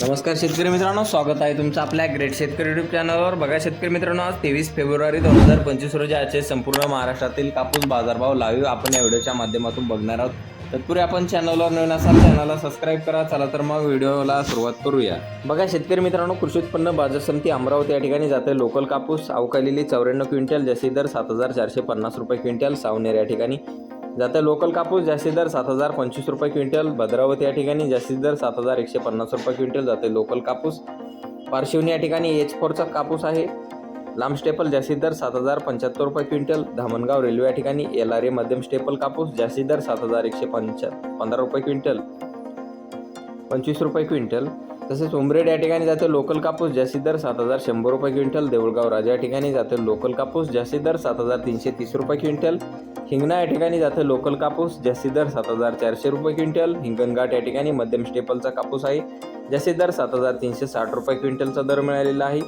नमस्कार शेतकरी मित्रांनो स्वागत आहे तुमचं आपल्या ग्रेट शेतकरी युट्यूब चॅनलवर बघा शेतकरी मित्रांनो आज तेवीस फेब्रुवारी दोन हजार पंचवीस रोजी आजचे संपूर्ण महाराष्ट्रातील कापूस बाजारभाव लाईव्ह आपण या व्हिडिओच्या माध्यमातून बघणार आहोत. तत्पूर्वी आपण चॅनलवर नवीन असाल चॅनलला सबस्क्राईब करा. चला तर मग व्हिडिओला सुरुवात करूया. बघा शेतकरी मित्रांनो कृषी उत्पन्न बाजार समिती अमरावती या ठिकाणी जाते. लोकल कापूस अवकालेली चौऱ्याण्णव क्विंटल जसे दर सात हजार चारशे पन्नास रुपये क्विंटल सावनेर या ठिकाणी. जाते लोकल कापूस जास्ती दर सात हजार पंचवीस रुपये क्विंटल भद्रावती या ठिकाणी जास्तीत दर सात हजार एकशे पन्नास रुपये क्विंटल जाते लोकल कापूस. पारशिवनी या ठिकाणी एच फोरचा कापूस आहे. लांब स्टेपल जास्तीत दर सात हजार पंच्याहत्तर रुपये क्विंटल. धामणगाव रेल्वे या ठिकाणी एल आर ए मध्यम स्टेपल कापूस जास्तीत दर सात हजार एकशे पंचा पंधरा रुपये क्विंटल. पंचवीस रुपये क्विंटल. तसेच उमरेड या ठिकाणी जाते लोकल कापूस जास्तीत दर सात हजार शंभर रुपये क्विंटल. देऊळगाव राजा या ठिकाणी जाते लोकल कापूस जास्तीत दर सात हजार तीनशे तीस रुपये क्विंटल. हिंगणा या ठिकाणी जातं लोकल कापूस जास्तीत दर सात हजार चारशे रुपये क्विंटल. हिंगणघाट या ठिकाणी मध्यम स्टेपलचा कापूस आहे. जास्तीत दर सात हजार तीनशे साठ रुपये क्विंटलचा दर मिळालेला आहे.